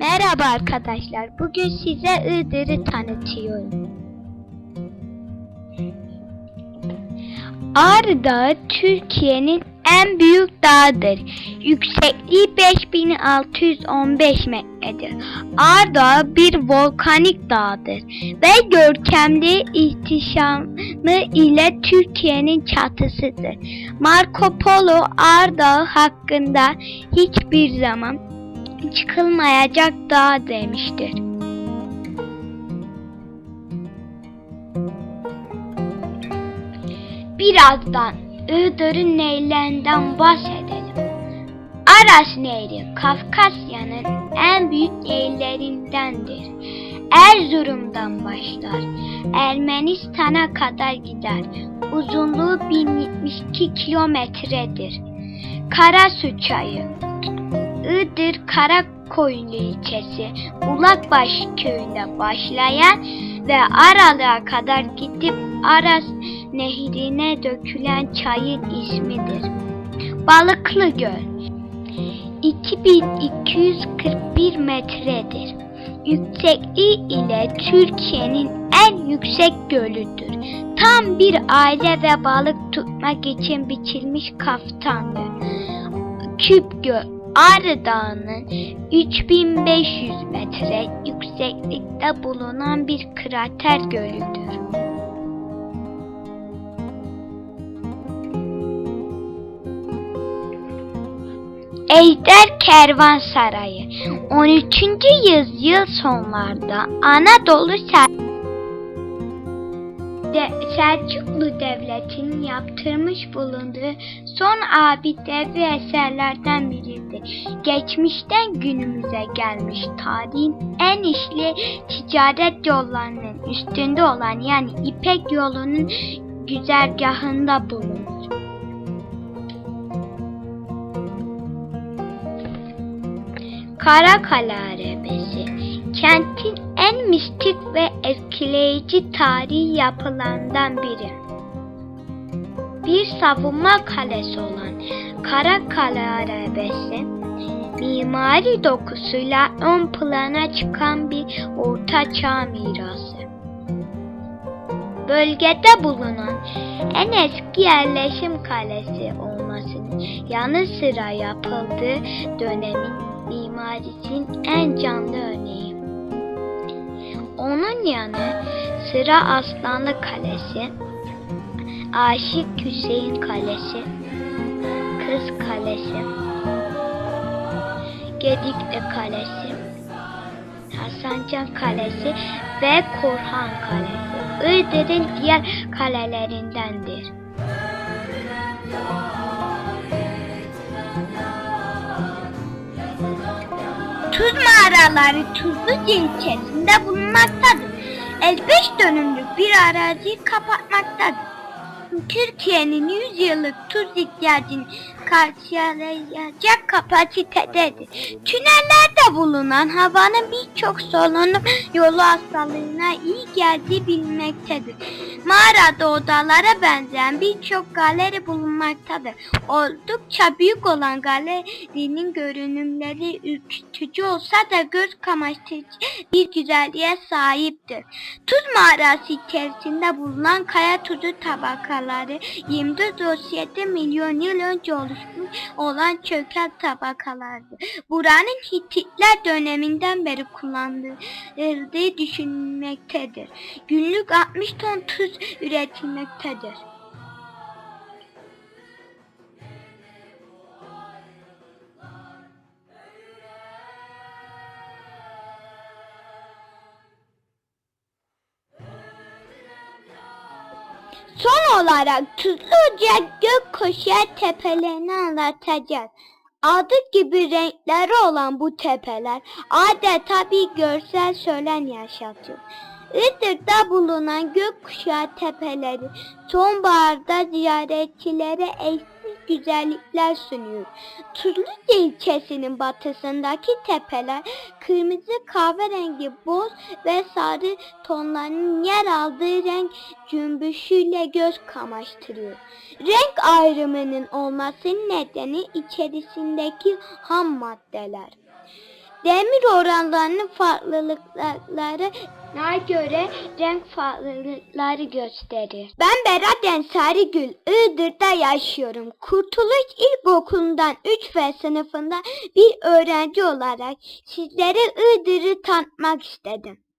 Merhaba arkadaşlar. Bugün size Iğdır'ı tanıtıyorum. Ağrı Dağı Türkiye'nin en büyük dağıdır. Yüksekliği 5615 metredir. Ağrı Dağı bir volkanik dağdır ve görkemli ihtişamı ile Türkiye'nin çatısıdır. Marco Polo Ağrı Dağı hakkında hiçbir zaman çıkılmayacak dağ demiştir. Birazdan Iğdır'ın neylerinden bahsedelim. Aras Nehri Kafkasya'nın en büyük nehirlerindendir. Erzurum'dan başlar. Ermenistan'a kadar gider. Uzunluğu 1072 kilometredir. Karasu Çayı Iğdır Karakoyunlu ilçesi Ulakbaş köyünde başlayan ve Aralık'a kadar gidip Aras nehrine dökülen çayın ismidir. Balıklı Göl 2241 metredir. Yüksekliği ile Türkiye'nin en yüksek gölüdür. Tam bir aile ve balık tutmak için biçilmiş kaftandır. Küp Göl Ağrı Dağı'nın 3500 metre yükseklikte bulunan bir krater gölüdür. Ejder Kervansarayı 13. yüzyıl sonlarda Anadolu Sel de Selçuklu Devleti'nin yaptırmış bulunduğu son abide ve eserlerden biridir. Geçmişten günümüze gelmiş tarihin en işli ticaret yollarının üstünde olan yani İpek yolunun güzergahında bulunur. Karakale Arabesi kentin en mistik ve etkileyici tarihi yapılarından biri. Bir savunma kalesi olan Karakale Arabesi mimari dokusuyla ön plana çıkan bir orta çağ mirası. Bölgede bulunan en eski yerleşim kalesi olmasının yanı sıra yapıldığı dönemin mimarisinin en canlı örneği. Onun yanı sıra Aslanlı Kalesi, Aşık Hüseyin Kalesi, Kız Kalesi, Gedikli Kalesi, Hasancan Kalesi ve Korhan Kalesi. Iğdır'ın diğer kalelerindendir. Tuz mağaraları Tuzluca ilçesinde bulunmaktadır. 55 dönümlük bir araziyi kapatmaktadır. Türkiye'nin 100 yıllık tuz ihtiyacını karşılayacak kapasitededir. Tünellerde bulunan havanın birçok solunum yolu hastalığına iyi geldiği bilinmektedir. Mağarada odalara benzeyen birçok galeri bulunmaktadır. Oldukça büyük olan galerinin görünümleri ürkütücü olsa da göz kamaştırıcı bir güzelliğe sahiptir. Tuz mağarası içerisinde bulunan kaya tuzu tabakaları 24-37 milyon yıl önce oluşmuş olan çökel tabakalardı. Buranın Hititler döneminden beri kullanıldığı düşünülmektedir. Günlük 60 ton tuz üretilmektedir. Son olarak Tuzluca gökkuşağı tepelerini anlatacağız. Adı gibi renkleri olan bu tepeler adeta bir görsel şölen yaşatıyor. Iğdır'da bulunan gökkuşağı tepeleri sonbaharda ziyaretçilere eşsiz güzellikler sunuyor. Tuzluca ilçesinin batısındaki tepeler kırmızı kahverengi, boz ve sarı tonlarının yer aldığı renk cümbüşüyle göz kamaştırıyor. Renk ayrımının olması nedeni içerisindeki ham maddeler. demir oranlarının farklılıkları göre renk farklılıkları gösterir. Ben Berat Ensari Gül, Iğdır'da yaşıyorum. Kurtuluş İlkokulu'ndan 3 ve sınıfında bir öğrenci olarak sizlere Iğdır'ı tanıtmak istedim.